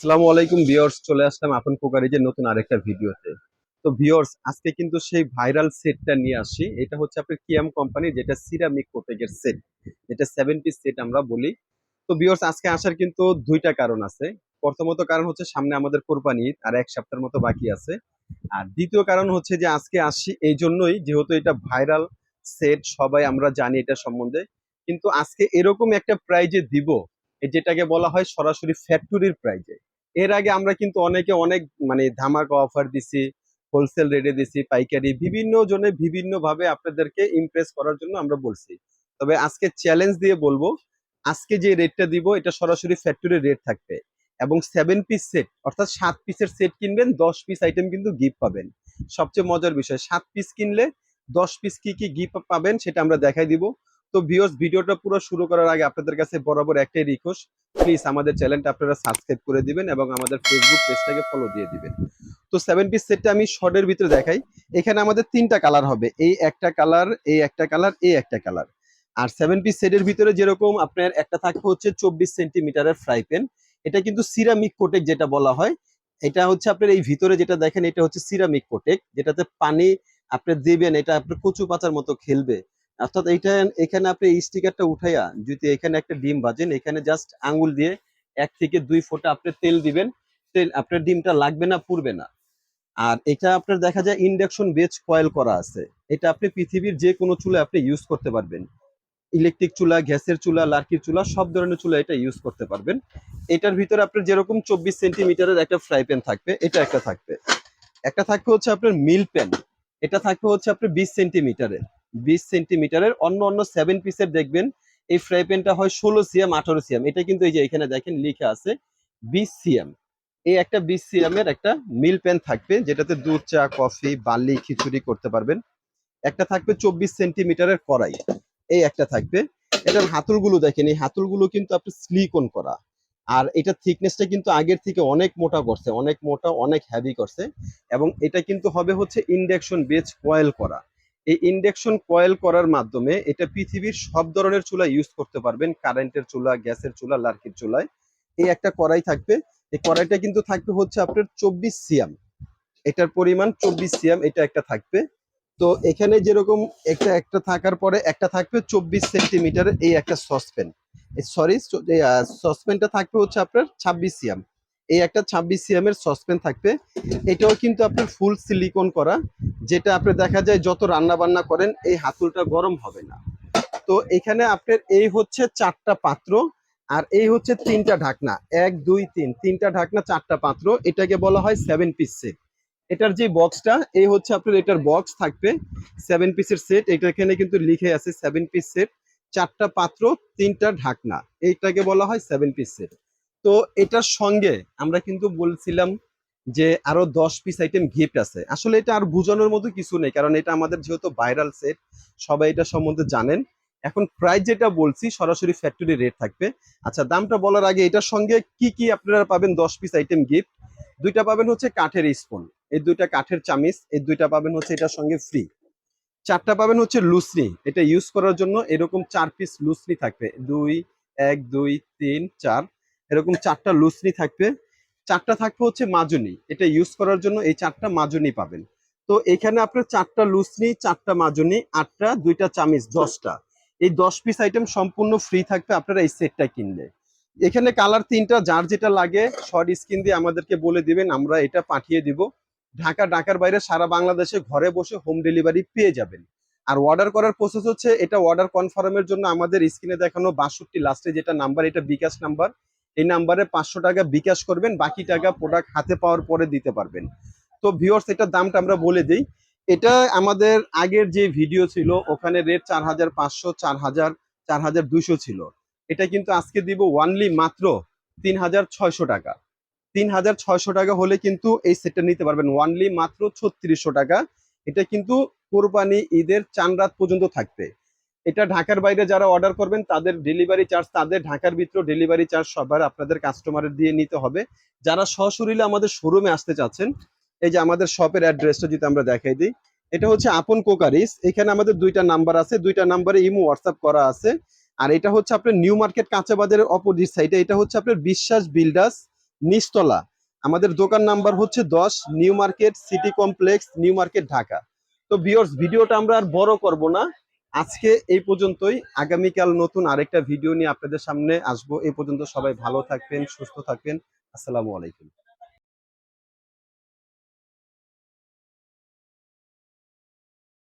আসসালামু আলাইকুম ভিউয়ার্স, চলে আসলাম আপন কুকারিজের নতুন আরেকটা ভিডিওতে। তো ভিউয়ার্স, আজকে কিন্তু সেই ভাইরাল সেটটা নিয়ে আসি। এটা হচ্ছে আপনার কিয়াম কোম্পানি যেটা সিরামিক কোটেকের সেট। যেটা সেভেন পিস সেট আমরা বলি। তো ভিউয়ার্স, আজকে আসার কিন্তু দুইটা কারণ আছে। প্রথমত কারণ হচ্ছে সামনে আমাদের কোরবানি আর এক সপ্তাহের মতো বাকি আছে। আর দ্বিতীয় কারণ হচ্ছে যে আজকে আসি এই জন্যই, যেহেতু এটা ভাইরাল সেট, সবাই আমরা জানি এটা সম্বন্ধে। কিন্তু আজকে এরকম একটা প্রাইজে দিব যেটাকে বলা হয় সরাসরি ফ্যাক্টরির প্রাইজে এর আগে আমরা কিন্তু অনেকে অনেক মানে ধামাকা অফার দিছি হোলসেল রেটে দিছি, পাইকারি, বিভিন্ন জনে বিভিন্ন ভাবে আপনাদেরকে ইমপ্রেস করার জন্য আমরা বলছি। তবে আজকে চ্যালেঞ্জ দিয়ে বলব, আজকে যে রেটটা দিব, এটা সরাসরি ফ্যাক্টরি রেট থাকবে। এবং সেভেন পিস সেট অর্থাৎ সাত পিসের সেট কিনবেন, দশ পিস আইটেম কিন্তু গিফট পাবেন। সবচেয়ে মজার বিষয়, সাত পিস কিনলে দশ পিস কি কি গিফট পাবেন সেটা আমরা দেখাই দিব। তো ভিউয়ার্স ভিডিওটা পুরো শুরু করার আগে আপনাদের কাছে বরাবর একটাই রিকোয়েস্ট প্লিজ আমাদের চ্যানেলটা আপনারা সাবস্ক্রাইব করে দিবেন এবং আমাদের ফেসবুক পেজটাকে ফলো দিয়ে দিবেন। তো সেভেন পিস সেটটা আমি শর্টের ভিতরে দেখাই। এখানে আমাদের তিনটা কালার হবে, এই একটা কালার এই একটা কালার এই একটা কালার আর সেভেন পিস সেটের ভিতরে যেরকম আপনার একটা থাকবে হচ্ছে চব্বিশ সেন্টিমিটারের ফ্রাই প্যান এটা কিন্তু সিরামিক কোটেক যেটা বলা হয়। এটা হচ্ছে আপনার এই ভিতরে যেটা দেখেন, এটা হচ্ছে সিরামিক কোটেক, যেটাতে পানি আপনি দেবেন, এটা আপনার কচু পাতার মতো খেলবে। অর্থাৎ এইটা, এখানে আপনি স্টিকারটা উঠাইয়া যদি এখানে একটা ডিম ভাজেন, এখানে জাস্ট আঙ্গুল দিয়ে এক থেকে দুই ফোঁটা আপনি তেল দিবেন। তেল, আপনার ডিমটা লাগবে না, পুড়বে না। আর এটা আপনার দেখা যায় ইন্ডাকশন বেজ কয়েল করা আছে। এটা আপনি পৃথিবীর যে কোনো চুলা আপনি ইউজ করতে পারবেন। ইলেকট্রিক চুলা, গ্যাসের চুলা, লার্কির চুলা, সব ধরনের চুলা এটা ইউজ করতে পারবেন। এটার ভিতরে আপনার যেরকম চব্বিশ সেন্টিমিটারের একটা ফ্রাই প্যান থাকবে, এটা একটা থাকবে। একটা থাকবে হচ্ছে আপনার মিল প্যান এটা থাকবে হচ্ছে আপনার বিশ সেন্টিমিটারের। বিশ সেন্টিমিটারের অন্য অন্য সেভেন পিসের দেখবেন, এই ফ্রাই প্যানটা হয় ষোলো সিএম আঠারো সিএম এটা কিন্তু এই যে এখানে দেখেন লিখে আছে বিশ সিএম এই একটা বিশ সিএম এর একটা মিল প্যান থাকবে, যেটাতে দুধ, চা কফি বালি খিচুড়ি করতে পারবেন। একটা থাকবে চব্বিশ সেন্টিমিটারের কড়াই। এই একটা থাকবে। এটার হাতুলগুলো দেখেন, এই হাতুলগুলো কিন্তু আপনি স্লিকন করা। আর এটা থিকনেসটা কিন্তু আগের থেকে অনেক মোটা করছে, অনেক মোটা, অনেক হ্যাভি করছে। এবং এটা কিন্তু হবে হচ্ছে ইন্ডাকশন বেজ কয়েল করা। এই ইন্ডাকশন কয়েল করার মাধ্যমে এটা পৃথিবীর সব ধরনের চুলা ইউজ করতে পারবেন, কারেন্টের চুলা, গ্যাসের চুলা, লার্কির চুলায় এই একটা কড়াই থাকবে। এই কড়াইটা কিন্তু থাকবে হচ্ছে আপনার চব্বিশ সিয়াম। এটার পরিমাণ চব্বিশ সিয়াম, এটা একটা থাকবে। তো এখানে যেরকম একটা একটা থাকার পরে একটা থাকবে চব্বিশ সেন্টিমিটার এই একটা সসপ্যান। সরি সসপ্যানটা থাকবে হচ্ছে আপনার ছাব্বিশ সিয়াম। এই একটা ছাব্বিশ সিএম এর সসপ্যান থাকবে। এটাও কিন্তু আপনার ফুল সিলিকন করা। যেটা আপনি দেখা যায় যত রান্না বান্না করেন, এই হাতুলটা গরম হবে না। তো এখানে আপনার এই হচ্ছে চারটা পাত্র আর এই হচ্ছে তিনটা ঢাকনা। এক, দুই, তিন। তিনটা ঢাকনা, চারটা পাত্র। এটাকে বলা হয় সেভেন পিস সেট এটার যে বক্সটা এই হচ্ছে আপনার এটার বক্স থাকবে সেভেন পিসের সেট এটা এখানে কিন্তু লিখে আছে সেভেন পিস সেট চারটা পাত্র, তিনটা ঢাকনা। এইটাকে বলা হয় সেভেন পিস সেট তো এটার সঙ্গে আমরা কিন্তু বলছিলাম যে আরও দশ পিস আইটেম গিফট আছে। আসলে এটা আর বোঝানোর মতো কিছু নেই, কারণ এটা আমাদের যেহেতু ভাইরাল সেট সবাই এটা সম্বন্ধে জানেন। এখন প্রাইস যেটা বলছি, সরাসরি ফ্যাক্টরি রেট থাকবে। আচ্ছা দামটা বলার আগে এটার সঙ্গে কি কি আপনারা পাবেন দশ পিস আইটেম গিফট দুইটা পাবেন হচ্ছে কাঠের স্পুন এই দুইটা কাঠের চামিচ, এই দুইটা পাবেন হচ্ছে এটার সঙ্গে ফ্রি চারটা পাবেন হচ্ছে লুসনি এটা ইউজ করার জন্য এরকম চার পিস লুসনি থাকবে। দুই, এক, দুই, তিন, চার, এরকম চারটা লুসনি থাকবে। চারটা থাকবে হচ্ছে মাজুনি। এটা ইউজ করার জন্য এই চারটা মাজুনি পাবেন। তো এখানে আপনার চারটা লুসনি চারটা মাজুনি, আটটা, দুইটা চামিচ, দশটা। এই দশ পিস আইটেম সম্পূর্ণ ফ্রি থাকবে আপনারা এই সেটটা কিনলে। এখানে কালার তিনটা, যার যেটা লাগে শর্ট স্ক্রিন দিয়ে আমাদেরকে বলে দিবেন, আমরা এটা পাঠিয়ে দিব। ঢাকা, ঢাকার বাইরে সারা বাংলাদেশে ঘরে বসে হোম ডেলিভারি পেয়ে যাবেন। আর অর্ডার করার প্রসেস হচ্ছে, এটা অর্ডার কনফার্মের জন্য আমাদের স্ক্রিনে দেখানো বাষট্টি লাস্টে যেটা নাম্বার এটা বিকাশ নাম্বার এই নাম্বারে পাঁচশো টাকা বিকাশ করবেন, বাকি টাকা প্রোডাক্ট হাতে পাওয়ার পরে দিতে পারবেন। তো ভিওর্স এটার দামটা আমরা বলে দিই। এটা আমাদের আগের যে ভিডিও ছিল, ওখানে রেট চার হাজার পাঁচশো, চার হাজার চার হাজার দুইশো ছিল। এটা কিন্তু আজকে দিব ওয়ানলি মাত্র তিন হাজার ছয়শো টাকা। তিন হাজার ছয়শো টাকা হলে কিন্তু এই সেটটা নিতে পারবেন। ওয়ানলি মাত্র ছত্রিশশো টাকা। এটা কিন্তু কোরবানি ঈদের চান রাত পর্যন্ত থাকবে। এটা ঢাকার বাইরে যারা অর্ডার করবেন, তাদের ডেলিভারি চার্জ তাদের ঢাকার ভিতরে ডেলিভারি চার্জ সবার আপনাদের কাস্টমারের দিয়ে নিতে হবে। যারা সশরীরে আমাদের শোরুমে আসতে চাচ্ছেন, এই যে আমাদের শপের অ্যাড্রেসটা যদি আমরা দেখাই দিই, এটা হচ্ছে আপন কোকারিস। এখানে আমাদের দুইটা নাম্বার আছে, দুইটা নাম্বারে ইমো হোয়াটসঅ্যাপ করা আছে। আর এটা হচ্ছে আপনার নিউ মার্কেট কাঁচা বাজারের অপোজিট সাইডে এটা হচ্ছে আপনার বিশ্বাস বিল্ডার্স নিচতলা। আমাদের দোকান নাম্বার হচ্ছে দশ new market city complex new market Dhaka. তো ভিউয়ার্স ভিডিওটা আমরা আর বড় করব না। আজকে এই পর্যন্তই। আগামীকাল নতুন আরেকটা ভিডিও নিয়ে আপনাদের সামনে আসব। এই পর্যন্ত সবাই ভালো থাকবেন, সুস্থ থাকবেন। আসসালামু আলাইকুম।